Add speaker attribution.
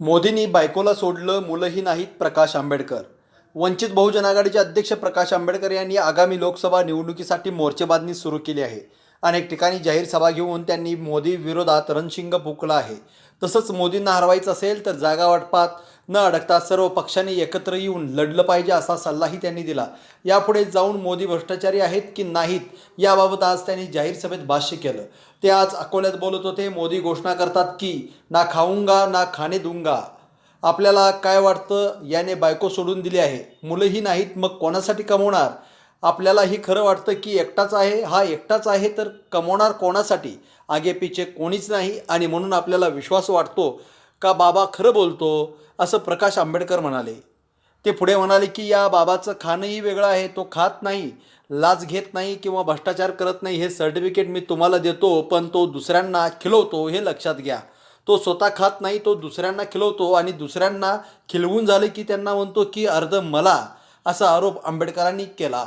Speaker 1: मोदींनी बायकोला सोडलं मुलंही नाहीत प्रकाश आंबेडकर. वंचित बहुजन आघाडीचे अध्यक्ष प्रकाश आंबेडकर यांनी आगामी लोकसभा निवडणुकीसाठी मोर्चेबांधणी सुरू केली आहे. अनेक ठिकाणी जाहीर सभा घेऊन त्यांनी मोदी विरोधात रणशिंग फुकला आहे. तसंच मोदींना हरवायचं असेल तर जागा वाटपात न अडकता सर्व पक्षांनी एकत्र येऊन लढलं पाहिजे असा सल्लाही त्यांनी दिला. यापुढे जाऊन मोदी भ्रष्टाचारी आहेत की नाहीत याबाबत आज त्यांनी जाहीर सभेत भाष्य केलं. ते आज अकोल्यात बोलत होते मोदी घोषणा करतात की ना खाऊंगा ना खाणे दुंगा. आपल्याला काय वाटतं याने बायको सोडून दिली आहे. मुलंही नाहीत मग कोणासाठी कमवणार? आपल्याला ही खरं वाटतं की एकटाच आहे. हा एकटाच आहे तर कमवणार कोणासाठी? आगेपिछे कोणीच नाही आणि म्हणून आपल्याला विश्वास वाटतो का बाबा खरं बोलतो? असं प्रकाश आंबेडकर म्हणाले. ते पुढे म्हणाले की या बाबाचं खाणंही वेगळं आहे तो खात नाही लाच घेत नाही किंवा भ्रष्टाचार करत नाही हे सर्टिफिकेट मी तुम्हाला देतो पण तो दुसऱ्यांना खिलवतो हे लक्षात घ्या. तो स्वतः खात नाही तो दुसऱ्यांना खिलवतो आणि दुसऱ्यांना खिलवून झाले की त्यांना म्हणतो की अर्ध मला असा आरोप आंबेडकरांनी केला.